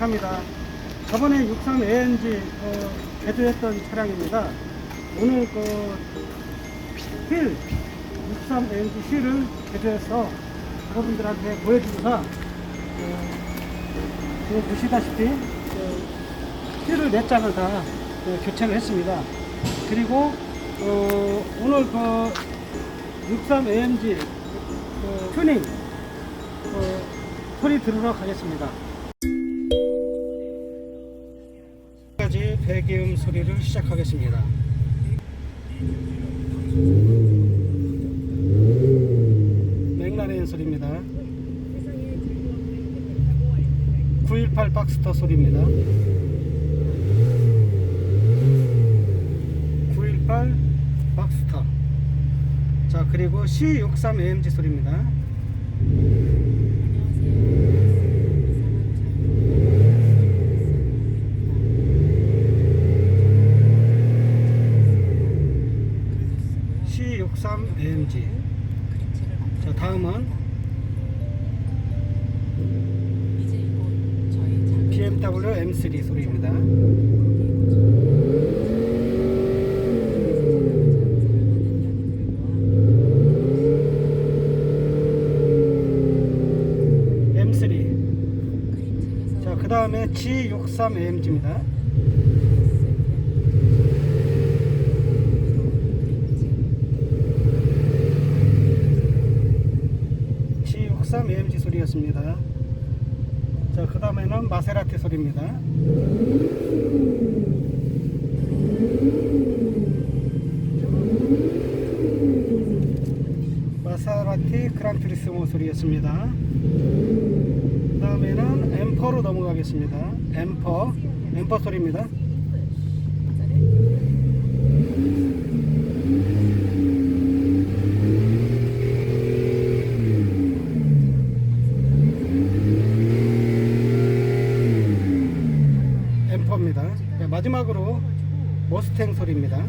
아이리카입니다. 저번에 63 ANG 어, 개조했던 차량입니다. 오늘 그 휠 63 ANG 휠을 개조해서 여러분들한테 보여주고서 어, 지금 보시다시피 어, 휠을 네 짝을 다 어, 교체를 했습니다. 그리고 어, 오늘 그 63 AMG 그 튜닝 어, 소리 들으러 가겠습니다. 배기음 소리를 시작하겠습니다. 맥라렌 소리입니다. 918 박스터 소리입니다. 918 박스터. 자, 그리고 C63 AMG 소리입니다. C63 AMG. 자, 다음은 BMW M3 소리입니다. M3. 자, 그 다음에 G63 AMG입니다. AMG 소리였습니다. 자, 그 다음에는 마세라티 소리입니다. 마세라티 그란투리스모 소리였습니다. 그 다음에는 엠퍼로 넘어가겠습니다. 엠퍼, 엠퍼 소리입니다. 네, 마지막으로 머스탱 소리입니다.